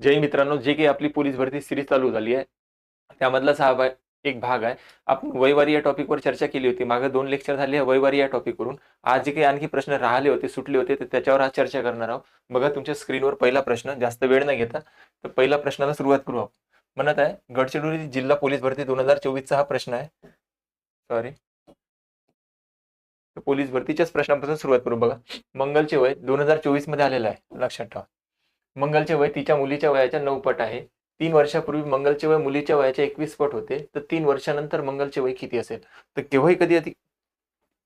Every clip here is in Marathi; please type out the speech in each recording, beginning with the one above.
जय मित्रांनो जे काही आपली पोलीस भरती सिरीज चालू झाली आहे त्यामधलाच हा एक भाग आहे. आपण वैवारी या टॉपिकवर चर्चा केली होती. मागे दोन लेक्चर झाले आहे वैवारी या टॉपिकवरून आज जे काही आणखी प्रश्न राहिले होते सुटले होते तर त्याच्यावर आज चर्चा करणार आहोत. बघा तुमच्या स्क्रीनवर पहिला प्रश्न जास्त वेळ न घेता तर पहिल्या प्रश्नाला सुरुवात करू आपण. म्हणत आहे गडचिरोली जिल्हा पोलीस भरती दोन हजार चोवीसचा हा प्रश्न आहे. सॉरी पोलीस भरतीच्याच प्रश्नापासून सुरुवात करू बघा. मंगलचे वय दोन हजार चोवीसमध्ये आलेलं आहे. लक्षात ठेवा. मंगलचे वय तिच्या मुलीच्या वयाच्या नऊ पट आहे. तीन वर्षापूर्वी मंगलचे वय मुलीच्या वयाच्या एकवीस पट होते. तर तीन वर्षानंतर मंगलचे वय किती असेल? तर केव्हाही कधी आधी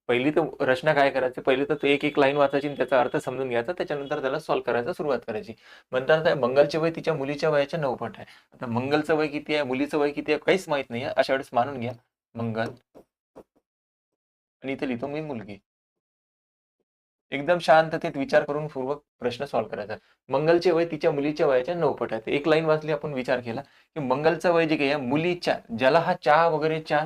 पहिली तर रचना काय करायची? पहिली तर एक एक लाईन वाचायची आणि त्याचा अर्थ समजून घ्यायचा. त्याच्यानंतर त्याला सॉल्व्ह करायचा सुरुवात करायची. म्हणतात मंगलचे वय तिच्या मुलीच्या वयाच्या नऊ पट आहे. आता मंगलचं वय किती आहे? मुलीचं वय किती आहे? काहीच माहीत नाही. आहे अशा वेळेस मानून घ्या. मंगल. आणि इथे लिहितो मी मुलगी. एकदम शांततेत विचार करून पूर्वक प्रश्न सॉल्व्ह करायचा. मंगलचे वय तिच्या मुलीच्या वयाच्या नऊपट आहे एक लाईन वाचली आपण विचार केला की मंगलचं वय जे काही मुलीच्या ज्याला हा चहा वगैरे चहा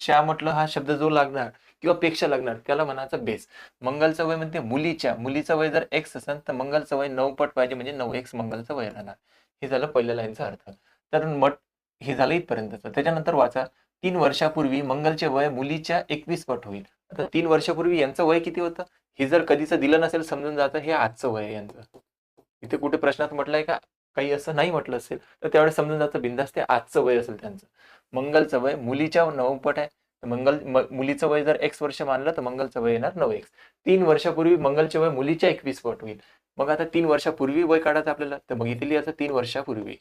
चहा म्हटलं हा शब्द जो लागणार किंवा पेक्षा लागणार त्याला म्हणायचं बेस मंगलचं वय म्हणते मुलीच्या. मुलीचं वय जर एक्स असेल तर मंगलचं वय नऊ पट पाहिजे म्हणजे नऊ एक्स मंगलचं वय राहणार. हे झालं पहिल्या लाईनचा अर्थ. तर मट हे झालं इथपर्यंतचं. त्याच्यानंतर वाचा. तीन वर्षापूर्वी मंगलचे वय मुलीच्या एकवीस पट होईल. आता तीन वर्षापूर्वी यांचं वय किती होतं? हे जर कधीच दिलं नसेल समजून जातं हे आजचं वय आहे यांचं. इथे कुठे प्रश्नात म्हटलंय का? काही असं नाही म्हटलं असेल तर त्यावेळेस समजून जातं बिंदास ते आजचं वय असेल त्यांचं. मंगलचं वय मुलीच्या नवपट आहे. मंगल मुलीचं वय जर एक्स वर्ष मानलं तर मंगलचं वय येणार नऊ एक्स तीन वर्षापूर्वी मंगलचे वय मुलीच्या एकवीस पट होईल. मग आता तीन वर्षापूर्वी वय काढायचं आपल्याला तर बघितली आता तीन वर्षापूर्वी.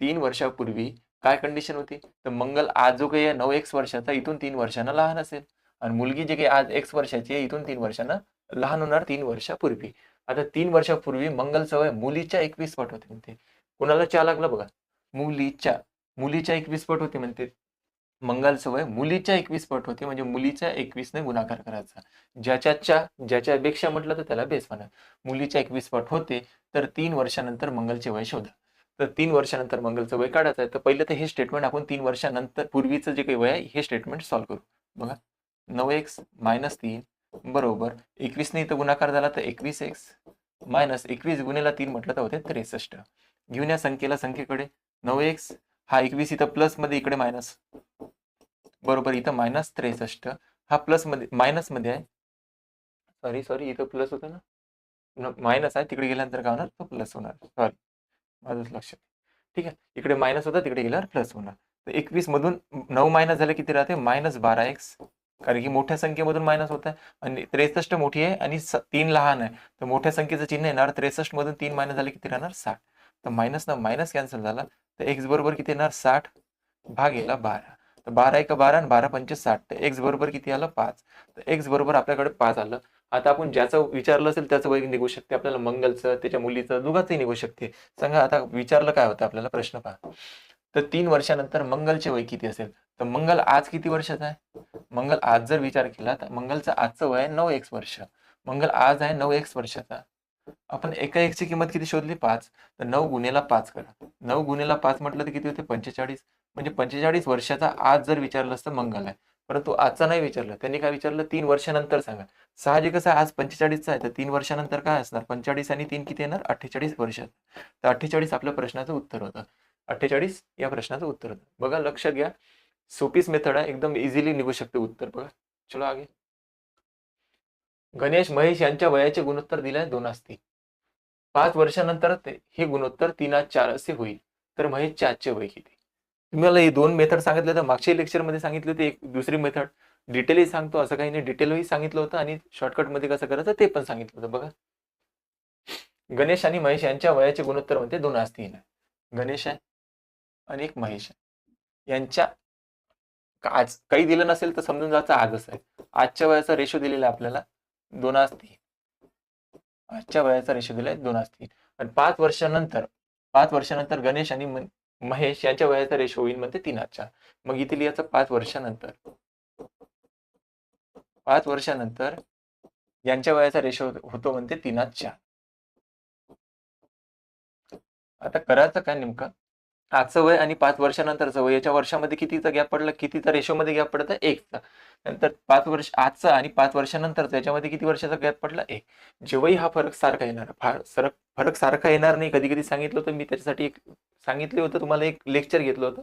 तीन वर्षापूर्वी काय कंडिशन होती? तर मंगल आज जो काही नऊ एक्स वर्षाचा इथून तीन वर्षांना लहान असेल. आणि मुलगी जे काही आज एक्स वर्षाची आहे इथून तीन वर्षांना लहान होणार तीन वर्षापूर्वी. आता तीन वर्षापूर्वी मंगल सवय मुलीच्या एकवीस पट होते म्हणते. कोणाला चा लागलं बघा? मुलीच्या मुलीच्या एकवीस पट होते म्हणते. मंगल सवय मुलीच्या एकवीस पट होते म्हणजे मुलीच्या एकवीसने गुणाकार करायचा. ज्याच्याच्या ज्याच्यापेक्षा म्हटलं तर त्याला बेस म्हणा मुलीच्या एकवीस पट होते तर तीन वर्षानंतर मंगलचे वय शोधा. तर तीन वर्षानंतर मंगलचं वय काढायचं आहे तर पहिलं तर हे स्टेटमेंट आपण तीन वर्षानंतर पूर्वीचं जे काही वय आहे हे स्टेटमेंट सॉल्व्ह करू. बघा नऊ एक्स मायनस तीन बरोबर. एकवीसने इथं गुणाकार झाला तर एकवीस एक्स मायनस एकवीस गुन्हेला तीन म्हटलं तर होते त्रेसष्ट. घेऊन या संख्येला संख्येकडे. नऊ एक्स हा एकवीस इथं प्लसमध्ये इकडे मायनस बरोबर इथं मायनस त्रेसष्ट. हा प्लसमध्ये आहे. सॉरी सॉरी इथं प्लस होतं ना? मायनस आहे तिकडे गेल्यानंतर काय होणार? तो प्लस होणार. सॉरी माझंच लक्षात ठीक आहे? इकडे मायनस होता तिकडे गेल्यावर प्लस होणार. तर एकवीस मधून नऊ मायनस झाले किती राहते? मायनस बारा एक्स कारण की मोठ्या संख्येमधून मायनस होत आहे आणि त्रेसष्ट मोठी आहे आणि तीन लहान आहे. तर मोठ्या संख्येचं चिन्ह येणार त्रेसष्ट मधून तीन मायनस झाले किती राहणार? साठ. तर मायनस ना मायनस कॅन्सल झाला. तर एक्स बरोबर किती येणार? साठ भाग येला बारा. तर बारा एक बारा आणि बारा पंचे साठ तर एक्स बरोबर किती आलं? पाच. तर एक्स बरोबर आपल्याकडे पाच आलं. आता आपण ज्याचं विचारलं असेल त्याचं वय निघू शकते. आपल्याला मंगलचं त्याच्या मुलीचं दोघांचंही निघू शकते. सांगा आता विचारलं काय होतं आपल्याला? प्रश्न पहा. तर तीन वर्षानंतर मंगलचे वय किती असेल? तर मंगल आज किती वर्षाचा आहे? मंगल आज जर विचार केला तर मंगलचं आजचं वय आहे नऊ एक्स वर्ष. मंगल आज आहे नऊ एक्स वर्षाचा. आपण एका एक्सची किंमत किती शोधली? पाच. तर नऊ गुन्हेला पाच करा. नऊ गुन्हेला पाच म्हटलं तर किती होते? पंचेचाळीस. म्हणजे पंचेचाळीस वर्षाचा आज जर विचारलं असतं मंगल आहे. परंतु आजचा नाही विचारलं. त्यांनी काय विचारलं? तीन वर्षानंतर सांगा. साहजिकच आहे आज पंचेचाळीसचा आहे. तर तीन वर्षानंतर काय असणार? पंचेचाळीस आणि तीन किती येणार? अठ्ठेचाळीस वर्षात. तर अठ्ठेचाळीस आपल्या प्रश्नाचं उत्तर होतं. अठ्ठेचाळीस या प्रश्नाचं उत्तर होतं. बघा लक्ष घ्या. सोपीच मेथड आहे. एकदम इझिली निघू शकते उत्तर बघा. चलो आगे. गणेश महेश यांच्या वयाचे गुणोत्तर दिले दोन असतील पाच वर्षानंतर ते हे गुणोत्तर तीन चार असे होईल. तर महेशच्या आजचे वय किती? तुम्हाला हे दोन मेथड सांगितले तर मागच्या लेक्चरमध्ये सांगितले होते एक दुसरी मेथड. डिटेलही सांगतो असं काही नाही. डिटेलही सांगितलं होतं आणि शॉर्टकटमध्ये कसं करायचं ते पण सांगितलं होतं. बघा. गणेश आणि महेश यांच्या वयाचे गुणोत्तर म्हणते दोन असतील गणेश आहे आणि एक महेश आहे. यांच्या आज काही दिलं नसेल तर समजून जायचं आजच आहे. आजच्या वयाचा रेशो दिलेला आपल्याला दोन असतील आजच्या वयाचा रेशो दिलाय दोन असतील आणि पाच वर्षानंतर पाच वर्षानंतर गणेश आणि महेश यांच्या वयाचा रेशो होईल म्हणते तीन आजच्या मग इथे लिहायचं पाच वर्षानंतर. पाच वर्षानंतर यांच्या वयाचा रेशो होतो म्हणते तीन चार आता करायचं काय नेमकं? आजचं वय आणि पाच वर्षानंतरचं वय याच्या वर्षामध्ये कितीचा गॅप पडला? कितीचा रेशोमध्ये गॅप पडत एकचा. नंतर पाच वर्ष आजचा आणि पाच वर्षानंतरचा याच्यामध्ये किती वर्षाचा गॅप पडला? एक. जेव्हाही हा फरक सारखा येणार फार सरक फरक सारखा येणार नाही. कधी कधी सांगितलं होतं मी त्याच्यासाठी एक सांगितलं होतं तुम्हाला एक लेक्चर घेतलं होतं.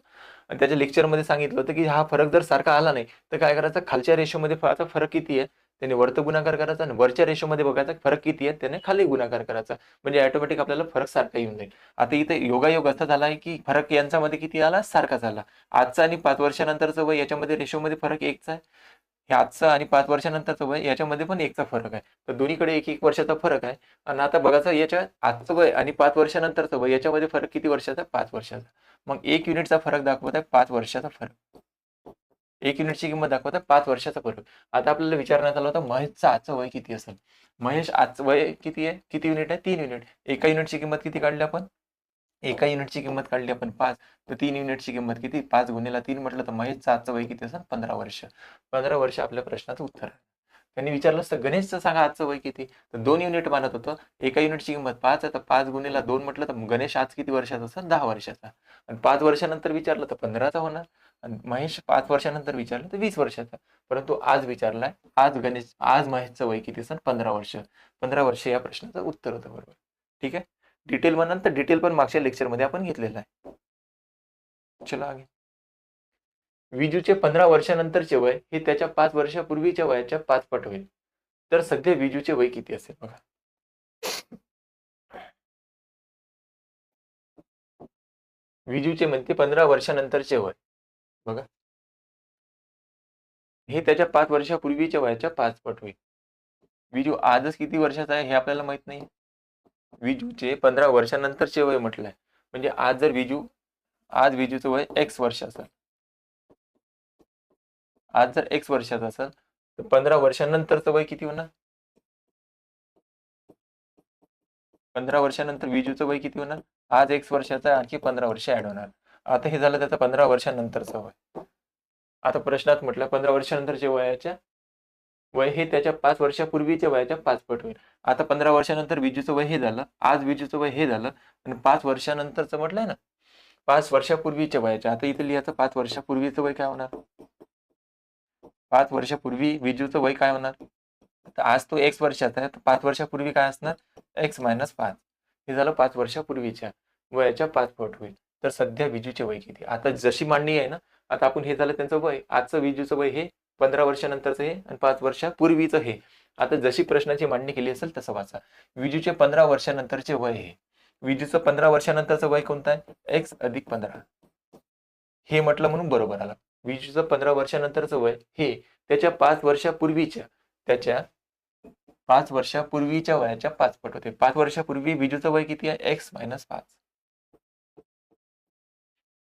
आणि त्याच्या लेक्चरमध्ये सांगितलं होतं की हा फरक जर सारखा आला नाही तर काय करायचं? खालच्या रेशोमध्ये पाहायचा फरक किती आहे? त्याने वरत गुणाकार करायचा आणि वरच्या रेशोमध्ये बघायचा फरक किती आहे त्याने खाली गुणाकार करायचा. म्हणजे ऑटोमॅटिक आपल्याला फरक सारखा येऊन जाईल. आता इथे योगायोग असा झाला आहे की फरक यांच्यामध्ये किती आला? सारखा झाला. आजचा आणि पाच वर्षानंतरचं वय याच्यामध्ये रेशोमध्ये फरक एकचा आहे. हे आजचा आणि पाच वर्षानंतरचं वय याच्यामध्ये पण एकचा फरक आहे. तर दोन्हीकडे एक एक वर्षाचा फरक आहे. आणि आता बघायचं याच्या आजचं वय आणि पाच वर्षानंतरचं वय याच्यामध्ये फरक किती वर्षाचा? पाच वर्षाचा. मग एक युनिटचा फरक दाखवत आहे पाच वर्षाचा फरक. एक युनिटची किंमत दाखवत पाच वर्षाचा फरक. आता आपल्याला विचारण्यात आलं होतं महेशचं आजचं वय किती असेल? महेश आजचं वय किती आहे? किती युनिट आहे? तीन युनिट. एका युनिटची किंमत किती काढली आपण? एका युनिटची किंमत काढली आपण पाच. तर तीन युनिटची किंमत किती? पाच गुन्हेला तीन म्हटलं तर महेशचं आजचं वय किती असेल? पंधरा वर्ष. पंधरा वर्ष आपल्या प्रश्नाचं उत्तर आहे. त्यांनी विचारलं असतं गणेशचं सांगा आजचं वय किती? तर दोन युनिट मानत होतं. एका युनिटची किंमत पाच आहे तर पाच गुन्हेला दोन म्हटलं तर गणेश आज किती वर्षाचा असेल? दहा वर्षाचा. आणि पाच वर्षानंतर विचारलं तर पंधराचा होणार. महेश पाच वर्षानंतर विचारलं तर वीस वर्षाचा. परंतु आज विचारलाय आज गणेश आज महेशचं वय किती असेल? पंधरा वर्ष. पंधरा वर्ष या प्रश्नाचं उत्तर होतं बरोबर. ठीक आहे? डिटेल म्हणाल तर डिटेल पण मागच्या लेक्चरमध्ये आपण घेतलेलं आहे. चला आगे. विजूचे पंधरा वर्षानंतरचे वय हे त्याच्या पाच वर्षापूर्वीच्या वयाच्या पाच पट होईल. तर सध्या विजूचे वय किती असेल बघा. विजूचे म्हणते पंधरा वर्षानंतरचे वय. बघा. हे त्याच्या पाच वर्षापूर्वीच्या वयाच्या पाच पट होईल. विजू आजच किती वर्षाचा आहे हे आपल्याला माहीत नाही. विजूचे पंधरा वर्षानंतरचे वय म्हटलंय. म्हणजे आज जर विजू आज विजूचं वय एक्स वर्ष असेल. आज जर एक्स वर्षाचा असेल तर पंधरा वर्षानंतरचं वय किती होणार? पंधरा वर्षानंतर विजूचं वय किती होणार? आज एक्स वर्षाचा आणखी पंधरा वर्ष ऍड होणार. आता हे झालं त्याचं पंधरा वर्षानंतरचं वय. आता प्रश्नात म्हटलं पंधरा वर्षानंतरच्या वयाच्या वय हे त्याच्या पाच वर्षापूर्वीच्या वयाच्या पाच पट होईल. आता पंधरा वर्षानंतर विजूचं वय हे झालं आज विजूचं वय हे झालं आणि पाच वर्षानंतरचं म्हटलंय ना पाच वर्षापूर्वीच्या वयाच्या. आता इथे लिहायचं पाच वर्षापूर्वीचं वय काय होणार? पाच वर्षापूर्वी विजूचं वय काय होणार? तर आज तो एक्स वर्षाचा आहे तर पाच वर्षापूर्वी काय असणार? एक्स मायनस पाच. हे झालं पाच वर्षापूर्वीच्या वयाच्या पाच पट होईल. तर सध्या विजूचे वय किती? आता जशी मांडणी आहे ना आता आपण हे झालं त्यांचं वय आजचं विजूचं वय हे पंधरा वर्षानंतरचं हे आणि पाच वर्षापूर्वीचं हे. आता जशी प्रश्नाची मांडणी केली असेल तसं वाचा. विजूचे पंधरा वर्षानंतरचे वय हे. विजूचं पंधरा वर्षानंतरचं वय कोणतं आहे? एक्स अधिक पंधरा. हे म्हटलं म्हणून बरोबर आलं. विजूचं पंधरा वर्षानंतरचं वय हे त्याच्या पाच वर्षापूर्वीच्या त्याच्या पाच वर्षापूर्वीच्या वयाच्या पाच पट होते. पाच वर्षापूर्वी विजूचं वय किती आहे? एक्स मायनस पाच.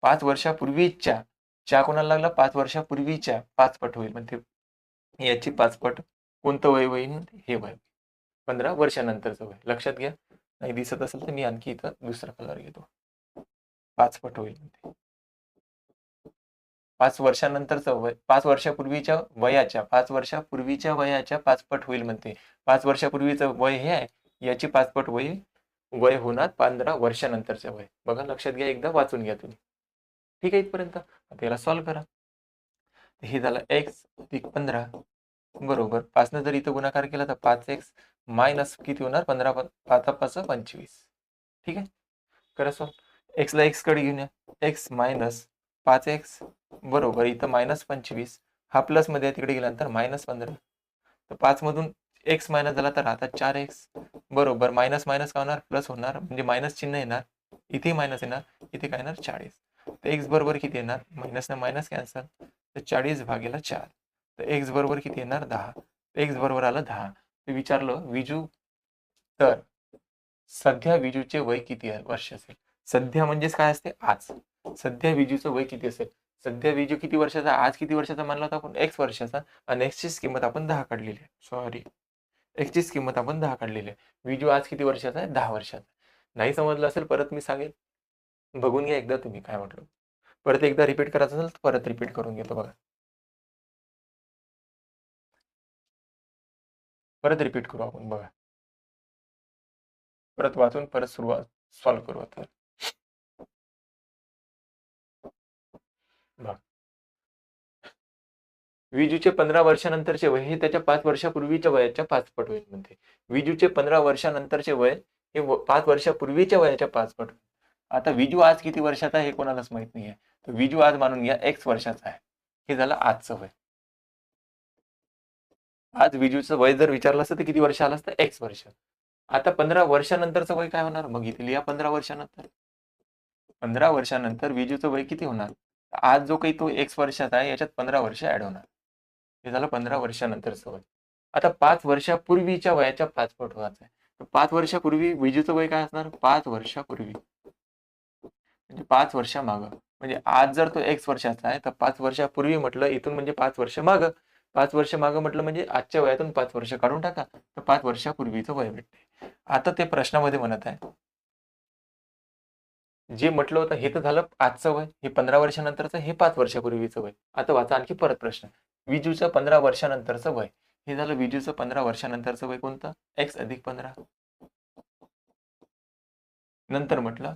पाच वर्षापूर्वीच्या च्या कोणाला लागला पाच वर्षापूर्वीच्या पाच पट होईल. म्हणजे याची पाच पट कोणतं वय होईल? हे वय. पंधरा वर्षानंतरचं वय. लक्षात घ्या. नाही दिसत असेल तर मी आणखी इथं दुसरा कलर घेतो. पाच पट होईल म्हणते पाच वर्षानंतरचं वय पाच वर्षापूर्वीच्या वयाच्या पाच वर्षापूर्वीच्या वयाच्या पाच पट होईल म्हणते. पाच वर्षापूर्वीचं वय हे आहे. याची पाच पट वय वय होणार पंधरा वर्षानंतरचं वय. बघा लक्षात घ्या. एकदा वाचून घ्या तुम्ही. ठीक आहे इथपर्यंत आता याला सॉल्व्ह करा. हे झालं एक्स अधिक पंधरा. बरोबर. पाचनं जर इथं गुणाकार केला तर पाच एक्स मायनस किती होणार? पंधरा पाच पाच पंचवीस. ठीक आहे? करा सॉल्व एक्सला एक्सकडे घेऊन या. एक्स मायनस पाच एक्स बरोबर. इथं मायनस पंचवीस. हा प्लसमध्ये तिकडे गेल्यानंतर मायनस पंधरा. तर पाच मधून एक्स मायनस झाला तर आता चार एक्स बरोबर. मायनस मायनस काय होणार? प्लस होणार. म्हणजे मायनस चिन्ह येणार. इथे मायनस येणार. इथे काय येणार? चाळीस. तर एक्स बरोबर किती येणार? मायनस मायनस कॅन्सल तर चाळीस भागेला चार. तर एक्स बरोबर किती येणार? दहा. एक्स बरोबर आलं दहा. ते विचारलं विजू तर सध्या विजूचे वय किती वर्ष असेल? सध्या म्हणजेच काय असते? आज. सध्या विजूचं वय किती असेल? सध्या विजू किती वर्षाचा? आज किती वर्षाचा मानला होता आपण? एक्स वर्षाचा. आणि एक्सची किंमत आपण दहा काढलेली आहे. सॉरी एक्सची किंमत आपण दहा काढलेली आहे. विजू आज किती वर्षाचा आहे? दहा वर्षाचा. नाही समजलं असेल परत मी सांगेन. बघून घ्या एकदा तुम्ही काय म्हटलं. परत एकदा रिपीट करायचं असेल तर परत रिपीट करून घेतो बघा. परत रिपीट करू आपण बघा. परत वाचून परत सुरुवात सॉल्व्ह करू आता. विजूचे पंधरा वर्षानंतरचे वय हे त्याच्या पाच वर्षापूर्वीच्या वयाच्या पाच पट होईल म्हणते. विजूचे पंधरा वर्षानंतरचे वय हे पाच वर्षापूर्वीच्या वयाच्या पाच पट होईल. आता विजू आज किती वर्षाचा आहे हे कोणालाच माहीत नाही आहे तर विजू आज मानून घ्या एक्स वर्षाचा आहे. हे झालं आजचं वय. आज विजूचं वय जर विचारलं असतं तर किती वर्ष आलं असतं? एक्स वर्ष. आता पंधरा वर्षानंतरचं वय काय होणार? मग इथे लिहा पंधरा वर्षानंतर. पंधरा वर्षानंतर विजूचं वय किती होणार? आज जो काही तो एक्स वर्षात आहे याच्यात पंधरा वर्ष ऍड होणार. हे झालं पंधरा वर्षानंतरचं वय. आता पाच वर्षापूर्वीच्या वयाच्या पाचपट व्हायचं आहे. तर पाच वर्षापूर्वी विजूचं वय काय असणार? पाच वर्षापूर्वी. म्हणजे पाच वर्षा मागं म्हणजे आज जर तो एक्स वर्षाचा आहे तर पाच वर्षापूर्वी म्हटलं इथून म्हणजे पाच वर्ष मागं पाच वर्ष मागं म्हटलं म्हणजे आजच्या वयातून पाच वर्ष काढून टाका. तर पाच वर्षापूर्वीचं वय भेटते. आता ते प्रश्नामध्ये म्हणत आहे. जे म्हटलं होतं हे तर झालं आजचं वय. हे पंधरा वर्षानंतरचं हे पाच वर्षापूर्वीचं वय. आता वाचा आणखी परत प्रश्न. विजूचं पंधरा वर्षानंतरचं वय. हे झालं विजूचं पंधरा वर्षानंतरचं वय कोणतं? एक्स अधिक पंधरा. नंतर म्हटलं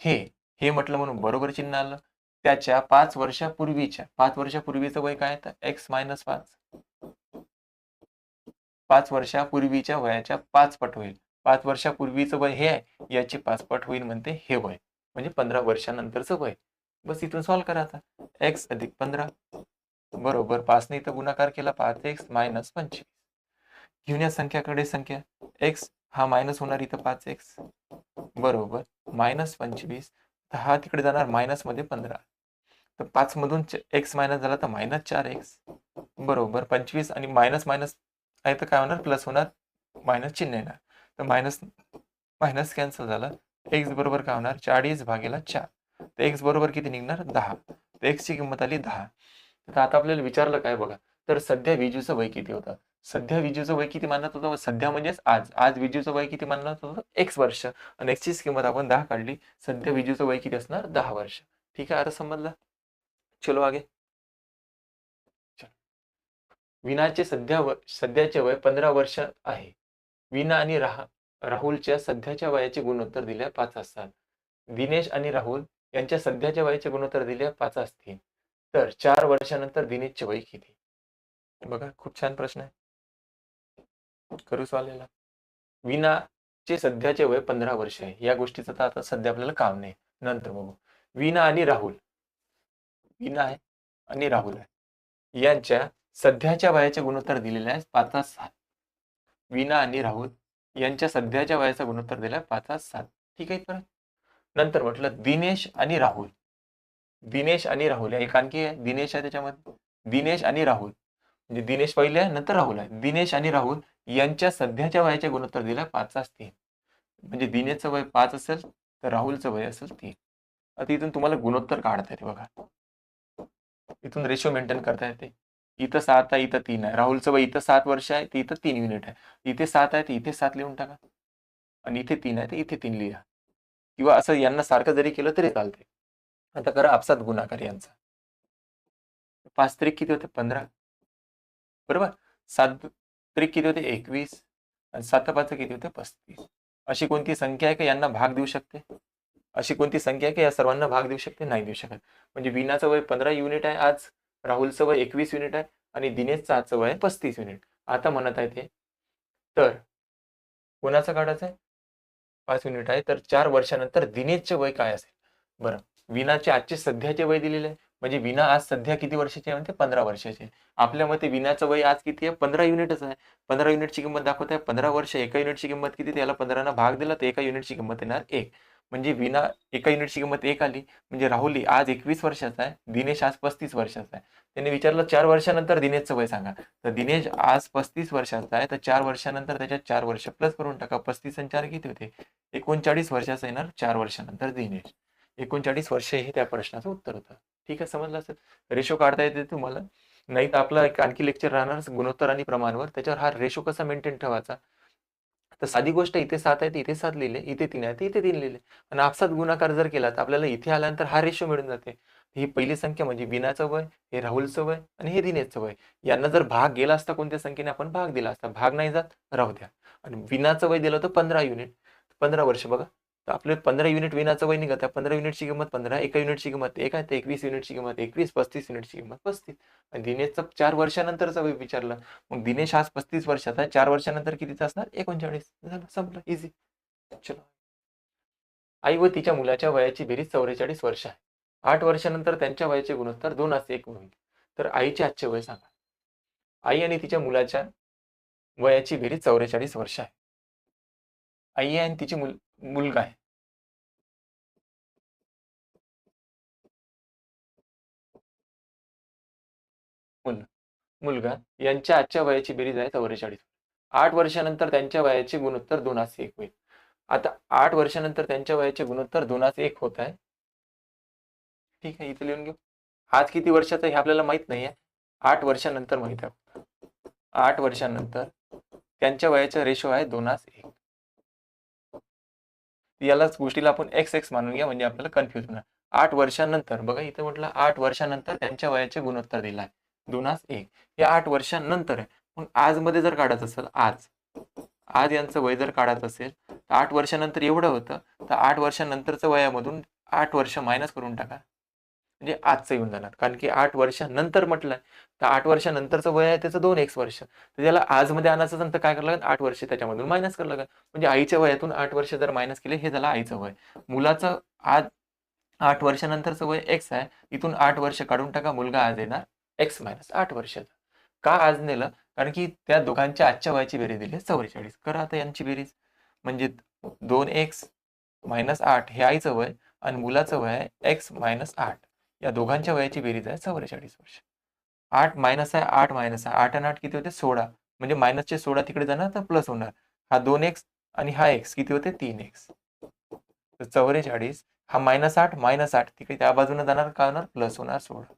हे. हे म्हटलं म्हणून बरोबर चिन्ह आलं. त्याच्या पाच वर्षापूर्वीच्या पाच वर्षापूर्वीचं वय काय तर? एक्स मायनस पाच. पाच वर्षापूर्वीच्या वयाच्या पाच पट होईल. पाच वर्षापूर्वीचं वय हे आहे याची पाच पट होईल म्हणते हे वय. म्हणजे पंधरा वर्षानंतरचं वय. बस इथून सॉल्व्ह करा आता. एक्स अधिक पंधरा. बरोबर. पाचने इथं गुणाकार केला पाच एक्स मायनस पंचवीस. घेऊन या संख्याकडे संख्या. एक्स हा मायनस होणार इथं पाच एक्स बरोबर. मायनस पंचवीस. तर हा तिकडे जाणार मायनसमध्ये पंधरा. तर पाच मधून एक्स मायनस झाला तर मायनस चार एक्स बरोबर पंचवीस आणि मायनस मायनस आहे तर काय होणार? प्लस होणार मायनस चिन्ह येणार. तर मायनस मायनस कॅन्सल झालं. एक्स बरोबर काय होणार? चाळीस भागेला चार. तर एक्स बरोबर किती निघणार? दहा. तर एक्सची किंमत आली दहा. तर आता आपल्याला विचारलं काय बघा? तर सध्या विजूचं वय किती होतं? सध्या विजूचं वय किती मानत होतं? सध्या म्हणजेच आज. आज विजूचं वय किती मानत होतं? एक्स वर्ष. आणि एक्सचीच किंमत आपण दहा काढली. सध्या विजूचं वय किती असणार? दहा वर्ष. ठीक आहे आता समजलं? चलो आगे. विनाचे सध्या सध्याचे वय पंधरा वर्ष आहे. विना आणि राह राहुलच्या सध्याच्या वयाचे गुणोत्तर दिल्या पाच असतात. दिनेश आणि राहुल यांच्या सध्याच्या वयाचे गुणोत्तर दिल्या पाच असतील. तर चार वर्षानंतर दिनेशचे वय किती? बघा खूप छान प्रश्न आहे. करू सवालेला विनाचे सध्याचे वय पंधरा वर्ष आहे. या गोष्टीचं तर आता सध्या आपल्याला काम नाही. नंतर बघू. विना आणि राहुल. विना आहे आणि राहुल आहे. यांच्या सध्याच्या वयाचे गुणोत्तर दिलेले आहे पाच सात. विना आणि राहुल यांच्या सध्याच्या वयाचा गुणोत्तर दिलाय पाच सात. ठीक आहे परत नंतर म्हटलं दिनेश आणि राहुल. दिनेश आणि राहुल एक आणखी आहे. दिनेश आहे त्याच्यामध्ये. दिनेश आणि राहुल. म्हणजे दिनेश पहिले आहे नंतर राहुल आहे. दिनेश आणि राहुल यांच्या सध्याच्या वयाचे गुणोत्तर दिलं पाच तीन. म्हणजे दिनेशचं वय पाच असेल तर राहुलचं वय असेल तीन. आता इथून तुम्हाला गुणोत्तर काढता येते बघा. इथून रेशो मेंटेन करता येते. इथं सात आहे इथं तीन आहे. राहुलचं वय इथं सात वर्ष आहे ते इथं तीन युनिट आहे. इथे सात आहे ते इथे सात लिहून टाका. आणि इथे तीन आहे ते इथे तीन लिहा. किंवा असं यांना सारखं जरी केलं तरी चालते आता करा आपसात गुणाकार यांचा. पाच तारीख किती होते? पंधरा. बरोबर? सात त्रिक किती होते? एकवीस. आणि सात पाच किती होते? पस्तीस. अशी कोणती संख्या आहे का यांना भाग देऊ शकते? अशी कोणती संख्या आहे का या सर्वांना भाग देऊ शकते? नाही देऊ शकत. म्हणजे विनाचं वय पंधरा युनिट आहे आज राहुलचं वय एकवीस युनिट आहे आणि दिनेशचं आजचं वय पस्तीस युनिट. आता म्हणत आहे ते. तर कोणाचं काढायचं आहे? पाच युनिट आहे. तर चार वर्षानंतर दिनेशचे वय काय असेल? बरं. विनाचे आजचे सध्याचे वय दिलेले आहे. म्हणजे विना आज सध्या किती वर्षाचे आहे म्हणते? पंधरा वर्षाचे. आपल्या मते विनाचं वय आज किती आहे? पंधरा युनिटच आहे. पंधरा युनिटची किंमत दाखवत आहे. पंधरा वर्ष एका युनिटची किंमत किती? त्याला पंधराना भाग दिला तर एका युनिटची किंमत येणार एक. म्हणजे विना एका युनिटची किंमत एक आली. म्हणजे राहुली आज एकवीस वर्षाचा आहे. दिनेश आज पस्तीस वर्षाचा आहे. त्याने विचारलं चार वर्षानंतर दिनेशचं वय सांगा. तर दिनेश आज पस्तीस वर्षाचा आहे. तर चार वर्षानंतर त्याच्यात चार वर्ष प्लस करून टाका. पस्तीस आणि चार किती होते? एकोणचाळीस वर्षाचा येणार चार वर्षानंतर दिनेश. एकोणचाळीस वर्ष हे त्या प्रश्नाचं उत्तर होतं. ठीक आहे समजलं असेल? रेशो काढता येते तुम्हाला. नाही तर आपला एक आणखी लेक्चर राहणार गुणोत्तर आणि प्रमाणवर. त्याच्यावर हा रेशो कसा मेंटेन ठेवायचा? तर साधी गोष्ट इथे सात आहे इथे सात लिहिले इथे तीन आहे इथे तीन लिहिले. आणि आपसात गुणाकार जर केला तर आपल्याला इथे आल्यानंतर हा रेशो मिळून जाते. ही पहिली संख्या म्हणजे विनाचं वय हे राहुलचं वय आणि हे दिनेशचं वय. यांना जर भाग गेला असता कोणत्या संख्येने आपण भाग दिला असता? भाग नाही जात राहू द्या. आणि विनाचं वय दिलं होतं पंधरा युनिट. पंधरा वर्ष बघा. तर आपले पंधरा युनिट विनाचं वय निघत आहे पंधरा युनिटची किंमत पंधरा एका युनिटची किंमत एक आहे तर एकवीस युनिटची किंमत एकवीस पस्तीस युनिटची किंमत पस्तीस. आणि दिनेशचं चार वर्षानंतरचा वय विचारलं. मग दिनेश आज पस्तीस वर्षाचा आहे चार वर्षानंतर कितीचा असणार? एकोणचाळीस. झालं संपलं इझी चलो. आई व तिच्या मुलाच्या वयाची बेरीज चौवेचाळीस वर्ष आहे. आठ वर्षानंतर त्यांच्या वयाचे गुणोत्तर दोन असे एक होईल. तर आईचे आजचे वय सांगा. आई आणि तिच्या मुलाच्या वयाची बेरीज चौवेचाळीस वर्ष आहे. आई आहे आणि तिची मुल मुलगा आहे. मुल मुलगा यांच्या आजच्या वयाची बेरीज आहे चौवेचाळीस आठ वर्षानंतर त्यांच्या वयाचे गुणोत्तर दोनास एक होईल. आता आठ वर्षानंतर त्यांच्या वयाचे गुणोत्तर दोनास एक होत आहे. ठीक आहे इथे लिहून घेऊ. आज किती वर्षाचा हे आपल्याला माहीत नाही आहे आठ वर्षानंतर माहीत आहे. आठ वर्षानंतर त्यांच्या वयाचा रेशो आहे दोनास एक. यालाच गोष्टीला आपण एक्स एक्स मानून घ्या म्हणजे आपल्याला कन्फ्युज होणार. आठ वर्षानंतर बघा इथं म्हटलं आठ वर्षानंतर त्यांच्या वयाचे गुणोत्तर दिला आहे दोनास एक. हे आठ वर्षानंतर आहे मग आज मध्ये जर काढत असेल आज. आज यांचं वय जर काढत असेल तर आठ वर्षानंतर एवढं होतं तर आठ वर्षानंतरचं वयामधून आठ वर्ष मायनस करून टाका. म्हणजे आजचं येऊन जाणार. कारण की आठ वर्षानंतर म्हटलंय तर आठ वर्षानंतरचं वय आहे त्याचं दोन एक्स वर्ष. तर त्याला आजमध्ये आणायचं नंतर काय करावं लागेल? आठ वर्ष त्याच्यामधून मायनस करावं लागेल. म्हणजे आईच्या वयातून आठ वर्ष जर मायनस केले हे झालं आईचं वय. मुलाचं आज आठ वर्षानंतरचं वय एक्स आहे. इथून आठ वर्ष काढून टाका मुलगा आज येणार एक्स मायनस आठ वर्षाचा. का आज नेलं? कारण की त्या दोघांच्या आजच्या वयाची बेरीज दिली चौवेचाळीस. करा आता यांची बेरीज. म्हणजे दोन एक्स मायनस आठ हे आईचं वय आणि मुलाचं वय आहे एक्स मायनस आठ. या दोघांच्या वयाची बेरीज आहे चौवेचाळीस वर्ष. आठ मायनस आहे आठ मायनस आहे. आठ आणि आठ किती होते? सोळा. म्हणजे मायनसचे सोळा तिकडे जाणार तर प्लस होणार. हा दोन एक्स आणि हा एक्स किती होते? तीन एक्स तर चौवेचाळीस हा मायनस आठ मायनस आठ. तिकडे त्या बाजूने जाणार का होणार? प्लस होणार सोळा.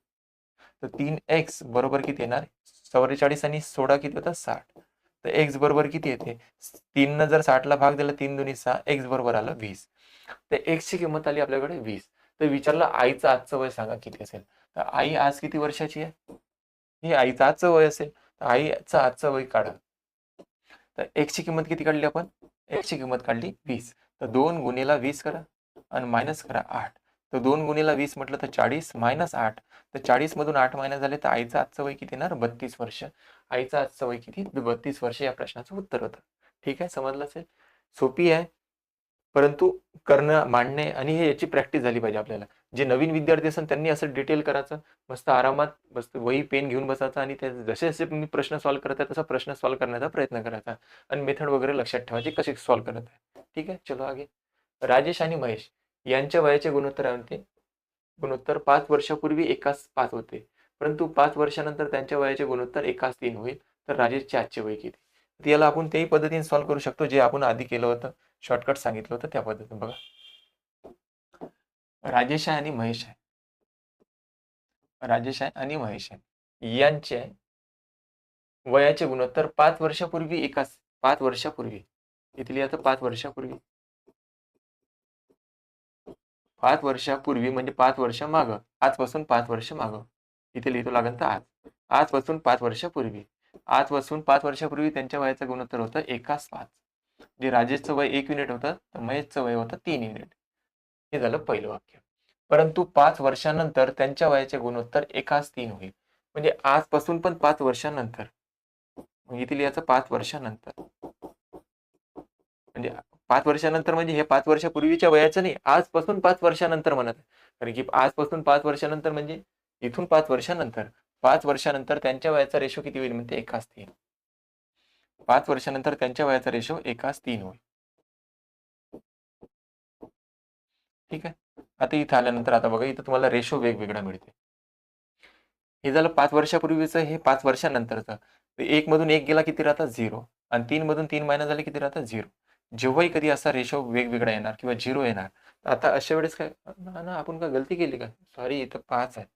तर तीन एक्स बरोबर किती येणार? चौवेचाळीस आणि सोळा किती होतात साठ. तर एक्स बरोबर किती येते? तीननं जर साठला भाग दिला तीन दोन्ही सहा. एक्स बरोबर आलं वीस. तर एक्सची किंमत आली आपल्याकडे वीस. तर विचारलं आईचं आजचं वय सांगा किती असेल? तर आई आज किती वर्षाची आहे? ही आईचं आजचं वय असेल तर आईचं आजचं वय काढा. तर एक्सची किंमत किती काढली आपण? एक्सची किंमत काढली वीस. तर दोन गुन्हेला वीस करा आणि मायनस करा आठ. तर दोन गुन्हेला वीस म्हटलं तर चाळीस मायनस आठ. तर चाळीस मधून आठ मायनस झाले तर आईचं आजचं वय किती येणार? बत्तीस वर्ष. आईचं आजचं वय किती? बत्तीस वर्ष या प्रश्नाचं उत्तर होतं. ठीक आहे? समजलं असेल? सोपी आहे. परंतु करणं मांडणे आणि हे याची प्रॅक्टिस झाली पाहिजे आपल्याला. जे नवीन विद्यार्थी असेल त्यांनी असं डिटेल करायचं मस्त आरामात मस्त वही पेन घेऊन बसायचं आणि त्या जसे जसे तुम्ही प्रश्न सॉल्व्ह करत आहे तसा प्रश्न सॉल्व्ह करण्याचा प्रयत्न करायचा. आणि मेथड वगैरे लक्षात ठेवायची कशी सॉल्व्ह करत आहे. ठीक आहे चलो आगे. राजेश आणि महेश यांच्या वयाचे गुणोत्तर आहे गुणोत्तर पाच वर्षापूर्वी एकाच पाच होते. परंतु पाच वर्षानंतर त्यांच्या वयाचे गुणोत्तर एकाच तीन होईल. तर राजेशचे आजचे वय किती? याला आपण त्याही पद्धतीने सॉल्व्ह करू शकतो जे आपण आधी केलं होतं. शॉर्टकट सांगितलं होतं त्या पद्धतीने बघा. राजेश आहे आणि महेश आहे. राजेश आहे आणि महेश आहे. यांचे वयाचे गुणोत्तर पाच वर्षापूर्वी एकाच पाच वर्षापूर्वी. इथली आता पाच वर्षापूर्वी. पाच वर्षापूर्वी म्हणजे पाच वर्ष माग. आजपासून पाच वर्ष माग. इथे लिहितो लागेल तर आज. आजपासून पाच वर्षापूर्वी. आजपासून पाच वर्षापूर्वी त्यांच्या वयाचं गुणोत्तर होतं एकाच पाच. जे राजेशचं वय एक युनिट होतं तर महेशचं वय होतं तीन युनिट हे झालं पहिलं वाक्य. परंतु पाच वर्षानंतर त्यांच्या वयाचे गुणोत्तर एकाच तीन होईल. म्हणजे आजपासून पण पाच वर्षानंतर. इथे लिहायचं पाच वर्षानंतर. म्हणजे पाच वर्षानंतर म्हणजे हे पाच वर्षापूर्वीच्या वयाचं नाही आजपासून पाच वर्षानंतर म्हणत कारण की आजपासून पाच वर्षानंतर म्हणजे इथून पाच वर्षानंतर. पाच वर्षानंतर त्यांच्या वयाचा रेशो किती होईल? म्हणते एकाच तीन. पाच वर्षानंतर त्यांच्या वयाचा रेशो एकाच तीन होईल. ठीक आहे? आता इथं आल्यानंतर आता बघा इथं तुम्हाला रेशो वेगवेगळा मिळते हे झालं पाच वर्षापूर्वीचं हे पाच वर्षानंतरचं. एक मधून एक गेला किती राहतात झिरो. आणि तीन मधून तीन महिना झाले किती राहतात झिरो. जेव्हाही कधी असा रेशो वेगवेगळा येणार किंवा झिरो येणार आता अशा वेळेस काय ना आपण काय गलती केली का? सॉरी इथं पाच आहे.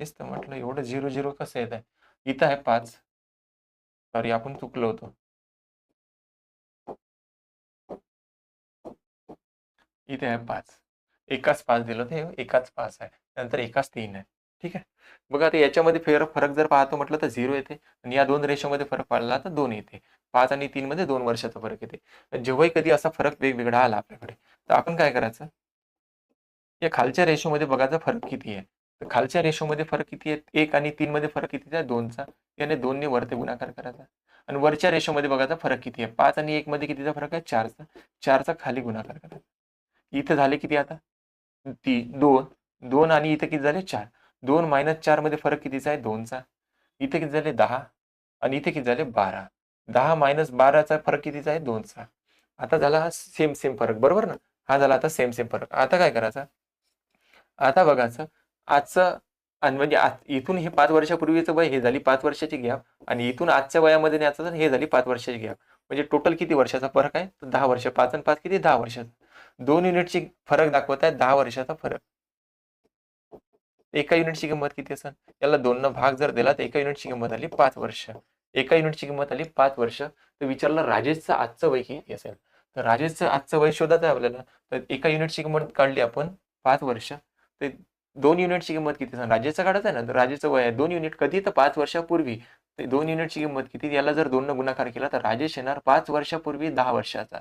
तेच तर म्हटलं एवढं झिरो झिरो कसं येत आहे? इथं आहे पाच. सॉरी आपण चुकलो होतो. इथे आहे पाच. एकाच पाच दिलं तर एकाच पाच आहे. नंतर एकाच तीन आहे. ठीक आहे? बघा आता याच्यामध्ये फेर फरक जर पाहतो म्हटलं तर झिरो येते आणि या दोन रेशोमध्ये फरक पडला तर दोन येते. पाच आणि तीन मध्ये दोन वर्षाचा फरक येते. जेव्हाही कधी असा फरक वेगवेगळा आला आपल्याकडे तर आपण काय करायचं? या खालच्या रेशोमध्ये बघायचा फरक किती आहे. खालच्या रेशोमध्ये फरक किती आहे? एक आणि तीन मध्ये फरक किती आहे? दोनचा. याने दोनने वरते गुणाकार करायचा. आणि वरच्या रेशोमध्ये बघायचा फरक किती आहे? पाच आणि एक मध्ये कितीचा फरक आहे? चारचा. चारचा खाली गुणाकार करायचा. इथं झाले किती आता? ती दोन. दोन आणि इथं किती झाले? चार. दोन मायनस चारमध्ये फरक कितीचा आहे? दोनचा. इथे किती झाले? दहा. आणि इथे किती झाले? बारा. दहा मायनस बाराचा फरक कितीचा आहे? दोनचा. आता झाला हा सेम सेम फरक. बरोबर ना? हा झाला आता सेम सेम फरक. आता काय करायचा? आता बघायचं. आजचं आणि म्हणजे आज- इथून हे पाच वर्षापूर्वीचं वय हे झाली पाच वर्षाची गॅप आणि इथून आजच्या वयामध्ये न्यायचं तर हे झाली पाच वर्षाची गॅप म्हणजे टोटल किती वर्षाचा फरक आहे? तर दहा वर्ष पाच आणि पाच किती? दहा वर्षाचा. दोन युनिटची फरक दाखवत आहे दहा वर्षाचा फरक. एका युनिटची किंमत किती असेल? याला दोन भाग जर दिला तर एका युनिटची किंमत आली पाच वर्ष. एका युनिटची किंमत आली पाच वर्ष. तर विचारलं राजेशचं आजचं वय किती असेल? तर राजेशचं आजचं वय शोधायचं आहे आपल्याला. तर एका युनिटची किंमत काढली आपण पाच वर्ष. तर दोन युनिटची किंमत किती? सांग. राजेचं काढायचं आहे ना तर राजेचं वय आहे. दोन युनिट कधी? तर पाच वर्षापूर्वी. ते दोन युनिटची किंमत किती? याला जर दोन गुणाकार केला तर राजेश येणार पाच वर्षापूर्वी दहा वर्षाचा.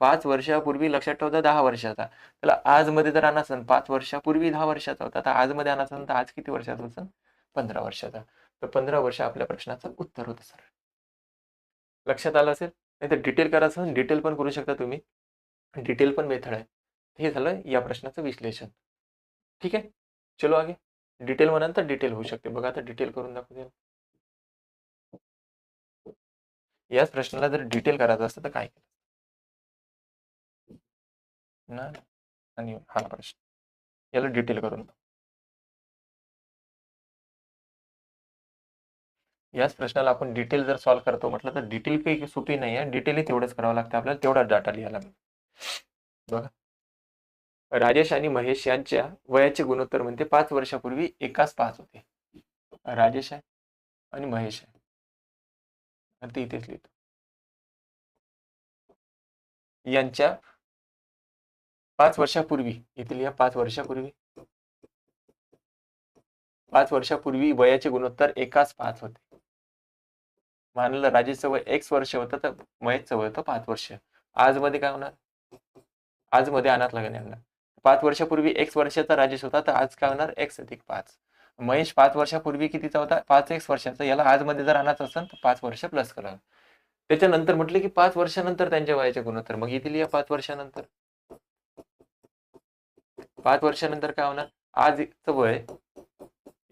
पाच वर्षापूर्वी लक्षात ठेवता दहा वर्षाचा. त्याला आजमध्ये जर आणा पाच वर्षापूर्वी दहा वर्षाचा होता. तर आजमध्ये आणा तर आज किती वर्षाचा सण पंधरा वर्षाचा. तर पंधरा वर्ष आपल्या प्रश्नाचं उत्तर होतं सर. लक्षात आलं असेल? नाही तर डिटेल करायचं डिटेल पण करू शकता तुम्ही. डिटेल पण मेथड आहे. हे झालं या प्रश्नाचं विश्लेषण. ठीक आहे? चलो आगे डिटेल म्हणाल तर डिटेल होऊ शकते. बघा आता डिटेल करून दाखवते याच प्रश्नाला जर डिटेल करायचं असतं तर काय केलं? ना आणि हा प्रश्न. याला डिटेल करून याच प्रश्नाला आपण डिटेल जर सॉल्व्ह करतो म्हटलं तर डिटेल काही सोपी नाही आहे डिटेलही तेवढंच करावं लागतं आपल्याला. तेवढा डाटा लिहायला बघा. राजेश आणि महेश यांच्या वयाचे गुणोत्तर म्हणते पाच वर्षापूर्वी एकाच पाच होते. राजेश आहे आणि महेश आहे. आणि ते इथेच लिहितो. यांच्या पाच वर्षापूर्वी इथे लिहा पाच वर्षापूर्वी पाच वर्षापूर्वी वयाचे गुणोत्तर एकाच पाच होते. मानलं राजेशचं वय एक्स वर्ष होतं तर महेशचं वय होतं पाच वर्ष. आज मध्ये काय होणार? आज मध्ये आणत लागेल यांना पाच वर्षापूर्वी एक्स वर्षाचा राजेश होता तर आज काय होणार? एक्स अधिक पाच. महेश पाच वर्षापूर्वी कितीचा होता? पाच एक्स वर्षाचा. याला आज मध्ये जर आणायचं असेल तर पाच वर्ष प्लस करा त्याच्यानंतर म्हटलं की पाच वर्षानंतर त्यांच्या वयाचे गुणोत्तर. मग येतील या पाच वर्षानंतर. पाच वर्षानंतर काय होणार? आजचं वय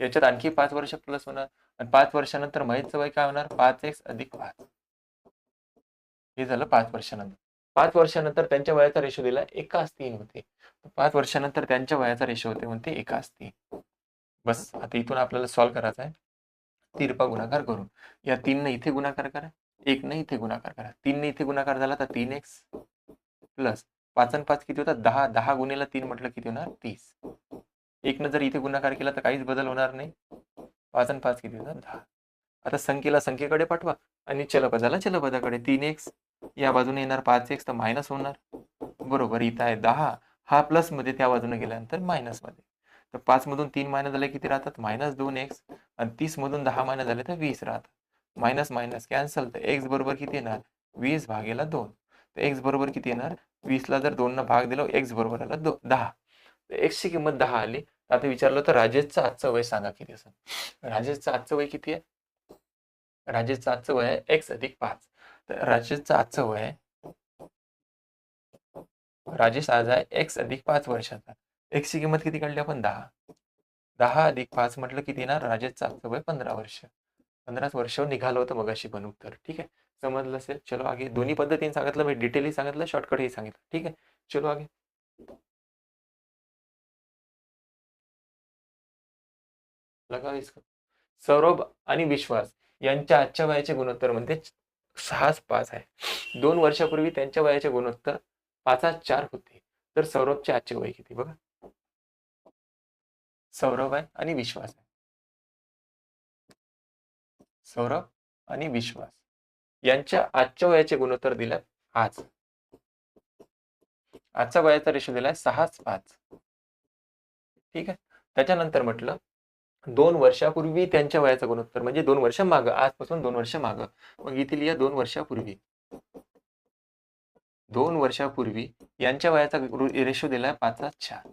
याच्यात आणखी पाच वर्ष प्लस होणार. आणि पाच वर्षानंतर महेशचं वय काय होणार? पाच एक्स अधिक पाच. हे झालं पाच वर्षानंतर. पाच वर्षानंतर त्यांच्या वयाचा रेशो दिला एकाच तीन होते. पाच वर्षानंतर त्यांच्या वयाचा रेशो होते म्हणते एकाच तीन. बस आता इथून आपल्याला सॉल्व्ह करायचा आहे तिरपा गुणाकार करून. या तीनने इथे गुणाकार करा एक ने इथे गुणाकार करा. तीनने इथे गुणाकार झाला तर तीन एक्स प्लस पाच आणि पाच किती होतात? दहा. दहा गुन्हेला तीन म्हटलं किती होणार? तीस. एक न जर इथे गुणाकार केला तर काहीच बदल होणार नाही. पाच आणि पाच किती होता दहा. आता संख्येला संख्येकडे पाठवा आणि चलपदाला चलपदाकडे तीन एक्स या बाजूने येणार पाच एक्स तर मायनस होणार. बरोबर इथं आहे दहा. हा प्लसमध्ये त्या बाजूने गेल्यानंतर मायनसमध्ये. तर पाच मधून तीन मायनस झाले किती राहतात? मायनस दोन एक्स आणि तीस मधून दहा मायनस झाले तर वीस राहतात. मायनस मायनस कॅन्सल तर एक्स बरोबर किती येणार? वीस भागेला दोन. तर एक्स बरोबर किती येणार? वीसला जर दोन न भाग दिला एक्स बरोबर आला दो दहा. तर एक्सची किंमत दहा आली. तर आता विचारलं तर राजेशचं आजचं वय सांगा किती असेल? राजेशचं आजचं वय किती आहे? राजेशचं आजचं वय आहे एक्स अधिक पाच. राजेशचं आजचं वय आहे. राजेश आज आहे एक्स अधिक पाच वर्षाचा. एक्सची किंमत किती काढली आपण? दहा. दहा अधिक पाच म्हटलं किती येणार राजेशचं आजचं वय पंधरा वर्ष. पंधराच वर्ष निघालं होतं मगाशी पण उत्तर. ठीक आहे? समजलं असेल? चलो आगे. दोन्ही पद्धतीने सांगितलं मी डिटेलही सांगितलं शॉर्टकटही सांगितलं. ठीक आहे? चलो आगे. लगा सौरभ आणि विश्वास यांच्या आजच्या वयाचे गुणोत्तर म्हणजे सहाच पाच आहे. दोन वर्षापूर्वी त्यांच्या वयाचे गुणोत्तर पाचाच चार होते. तर सौरभचे आजचे वय किती बघा? सौरभ आहे आणि विश्वास आहे. सौरभ आणि विश्वास. यांच्या आजच्या वयाचे गुणोत्तर दिलाय आज. आजचा वयाचा रेशो दिलाय सहाच पाच. ठीक आहे? त्याच्यानंतर म्हटलं दोन वर्षापूर्वी त्यांच्या वयाचा गुणोत्तर म्हणजे दोन वर्ष माग आजपासून दोन वर्ष माग. मग येथील या दोन वर्षापूर्वी. दोन वर्षापूर्वी यांच्या वयाचा रेशो दिलाय पाचचा चार.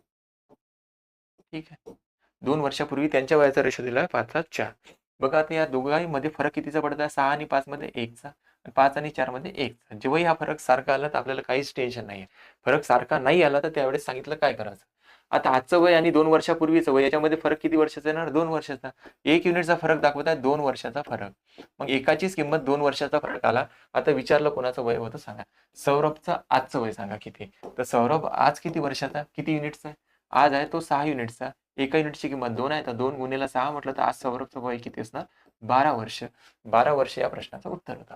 ठीक आहे. दोन वर्षापूर्वी त्यांच्या वयाचा रेशो दिलाय पाचचा चार. बघा आता या दोघांमध्ये फरक कितीचा पडत आहे? सहा आणि पाच मध्ये एकचा पाच आणि चारमध्ये एकचा. जेव्हाही हा फरक सारखा आला तर आपल्याला काहीच टेन्शन नाही फरक सारखा नाही आला तर त्यावेळेस सांगितलं काय करायचं? आता आजचं वय आणि दोन वर्षापूर्वीचं वय याच्यामध्ये फरक किती वर्षाचा येणार दोन वर्षाचा. एक युनिटचा फरक दाखवत आहे दोन वर्षाचा फरक. मग एकाचीच किंमत दोन वर्षाचा फरक आला. आता विचारलं कोणाचं वय होतं सांगा. सौरभचा आजचं वय सांगा किती तर सौरभ आज किती वर्षाचा? किती युनिटचा आहे? आज आहे तो सहा युनिटचा. एका युनिटची किंमत दोन आहे तर दोन गुन्हेला सहा म्हटलं तर आज सौरभचं वय किती असणार? बारा वर्ष. बारा वर्ष या प्रश्नाचं उत्तर होतं.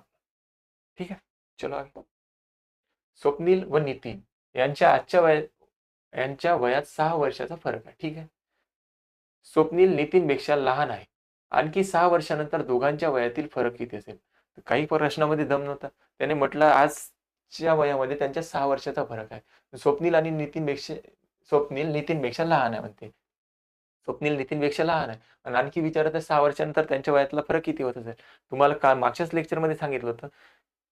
ठीक आहे? चलो स्वप्नील व नितीन यांच्या आजच्या वयात यांच्या वयात सहा वर्षाचा फरक आहे. ठीक आहे? स्वप्नील नितीनपेक्षा लहान आहे. आणखी सहा वर्षानंतर दोघांच्या वयातील फरक किती असेल. काही प्रश्नामध्ये दम नव्हता. त्याने म्हटलं आजच्या वयामध्ये त्यांच्या सहा वर्षाचा फरक आहे. स्वप्नील आणि नितीनपेक्षा स्वप्नील नितीनपेक्षा लहान आहे म्हणते. स्वप्नील नितीनपेक्षा लहान आहे. आणि आणखी विचारत आहे सहा वर्षानंतर त्यांच्या वयातला फरक किती होत असेल? तुम्हाला का मागच्याच लेक्चरमध्ये सांगितलं होतं.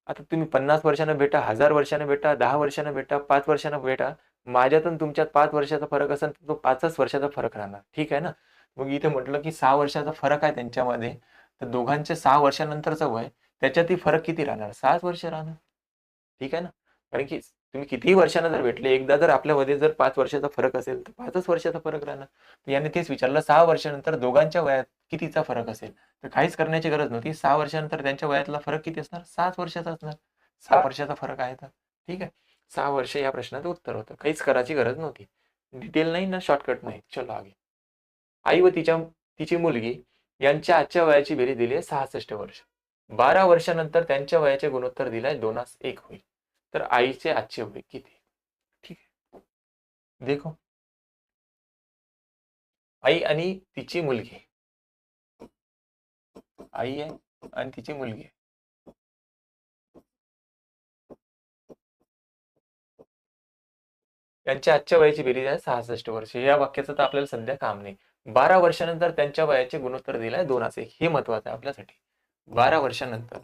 आता तुम्ही पन्नास वर्षानं भेटा हजार वर्षानं भेटा दहा वर्षानं भेटा पाच वर्षानं भेटा. माझ्यातून तुमच्यात पाच वर्षाचा फरक असेल तर तो पाचच वर्षाचा फरक राहणार. ठीक आहे ना? मग इथे म्हटलं की सहा वर्षाचा फरक आहे त्यांच्यामध्ये. तर दोघांचे सहा वर्षानंतरचं वय त्याच्यातही फरक किती राहणार? सहाच वर्ष राहणार. ठीक आहे ना? कारण की तुम्ही कितीही वर्षानं जर भेटले एकदा जर आपल्यामध्ये जर पाच वर्षाचा फरक असेल तर पाचच वर्षाचा फरक राहणार. याने तेच विचारलं सहा वर्षानंतर दोघांच्या वयात कितीचा फरक असेल? तर काहीच करण्याची गरज नव्हती. सहा वर्षानंतर त्यांच्या वयातला फरक किती असणार? सात वर्षाचा असणार. सहा वर्षाचा फरक आहे तर. ठीक आहे? सहा वर्ष या प्रश्नाचं उत्तर होतं. काहीच करायची गरज नव्हती. डिटेल नाही ना शॉर्टकट नाही. चलो आगे. आई व तिच्या तिची मुलगी यांच्या आजच्या वयाची बेरीज दिली आहे सहासष्ट वर्ष. बारा वर्षानंतर त्यांच्या वयाचे गुणोत्तर दिलाय दोनास एक होईल. तर आईचे आजचे वय किती? ठीक आहे. देखो. आई आणि तिची मुलगी. आई आहे आणि तिची मुलगी आहे. त्यांच्या आजच्या वयाची बेरीज आहे सहासष्ट वर्ष. या वाक्याचं तर आपल्याला सध्या काम नाही. बारा वर्षानंतर त्यांच्या वयाचे गुणोत्तर दिलाय दोन असे. हे महत्वाचं आहे आपल्यासाठी. बारा वर्षानंतर.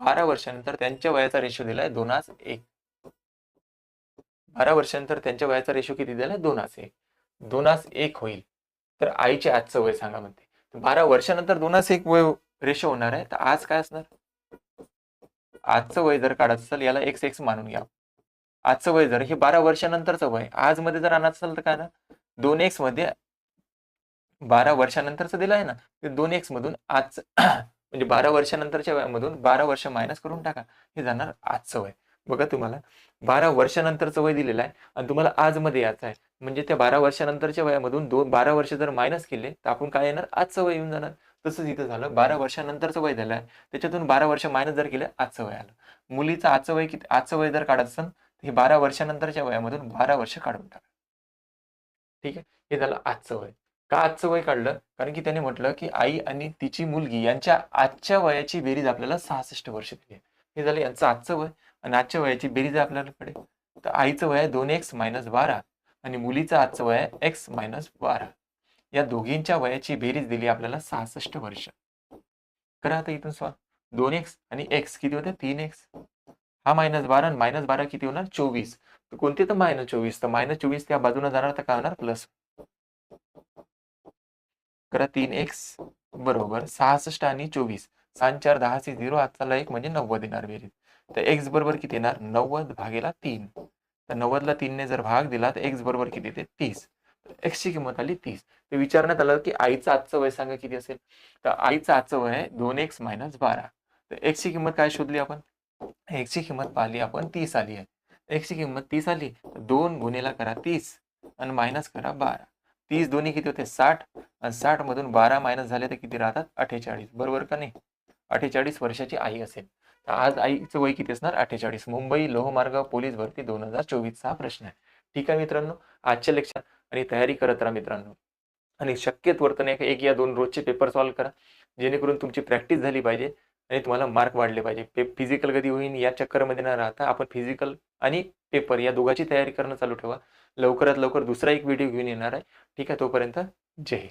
बारा वर्षानंतर त्यांच्या वयाचा रेशो दिलाय दोनास एक. बारा वर्षानंतर त्यांच्या वयाचा रेशो किती दिलाय दोनास एक. दोनास एक होईल. तर आईचे आजचं वय सांगा म्हणते. बारा वर्षानंतर दोनास एक वय रेशो होणार आहे. तर आज काय असणार? आजचं वय जर काढत असेल याला एक्स एक्स मानून घ्या. आजचं वय जर हे बारा वर्षानंतरचं वय. आज मध्ये जर आणत असेल तर काय ना दोन एक्समध्ये बारा वर्षानंतरचं दिलं आहे ना ते दोन एक्स मधून आज म्हणजे बारा वर्षानंतरच्या वयामधून बारा वर्ष मायनस करून टाका. हे जाणार आजचं वय. बघा तुम्हाला बारा वर्षानंतरचं वय दिलेलं आहे आणि तुम्हाला आज मध्ये यायचं आहे. म्हणजे त्या बारा वर्षानंतरच्या वयामधून दोन बारा वर्ष जर मायनस केले तर आपण काय येणार? आजचं वय येऊन जाणार. तसंच इथं झालं बारा वर्षानंतरचं वय झालं आहे. त्याच्यातून बारा वर्ष मायनस जर केलं आजचं वय आलं. मुलीचं आजचं वय किती आजचं वय जर काढत असेल हे बारा वर्षानंतरच्या वयामधून बारा वर्ष काढून टाका ठीक आहे? हे झालं आजचं वय. का आजचं वय काढलं? कारण की त्याने म्हटलं की आई आणि तिची मुलगी यांच्या आजच्या वयाची बेरीज आपल्याला सहासष्ट वर्ष दिली हे झालं यांचं आजचं वय आणि आजच्या वयाची बेरीज आपल्याला पडेल तर आईचं वय आहे दोन एक्स मायनस बारा आणि मुलीचं आजचं वय आहे एक्स मायनस बारा. या दोघींच्या वयाची बेरीज दिली आपल्याला सहासष्ट वर्ष. करा आता इथून स्वा दोन एक्स आणि एक्स. किती होते? तीन एक्स. हा मायनस बारा आणि मायनस बारा किती होणार? चोवीस. तर कोणते तर मायनस चोवीस? तर मायनस चोवीस त्या बाजूने जाणार तर काय होणार? प्लस करा तीन एक्स बरोबर. सहासष्ट आणि चोवीस. सहा चार दहा सी झिरो. आजचा एक म्हणजे नव्वद येणार बेरीज. तर एक्स बरोबर किती येणार? नव्वद भागेला तीन. तर नव्वदला तीनने जर भाग दिला तर एक्स बरोबर किती येते? तीस. एक्सची किंमत आली तीस. तर विचारण्यात आलं की आईचं आजचं वय सांगा किती असेल? तर आईचं आजचं वय आहे दोन एक्स मायनस बारा. तर एक्सची किंमत काय शोधली आपण? एक्सची किंमत पाहिली आपण तीस आली आहे. एक्सची किंमत तीस आली दोन गुन्हेला करा तीस आणि मायनस करा बारा. तीस दोन्ही किती होते? साठ. आणि साठ मधून बारा मायनस झाले तर किती राहतात? अठ्ठेचाळीस. बरोबर का नाही? अठ्ठेचाळीस वर्षाची आई असेल. तर आज आईचं वय किती असणार? अठ्ठेचाळीस. मुंबई लोहमार्ग पोलीस भरती दोन हजार चोवीसचा हा प्रश्न आहे. ठीक आहे मित्रांनो? आजच्या लेक्चर आणि तयारी करत राहा मित्रांनो. आणि शक्यत वर्तन एक या दोन रोजचे पेपर सॉल्व्ह करा. जेणेकरून तुमची प्रॅक्टिस झाली पाहिजे. आणि तुम्हाला मार्क वाढले पाहिजे. पे फिजिकल कधी होईल या चक्करमध्ये न राहता आपण फिजिकल आणि पेपर या दोघांची तयारी करणं चालू ठेवा. लवकरात लवकर दुसरा एक व्हिडिओ घेऊन येणार आहे. ठीक आहे तोपर्यंत जय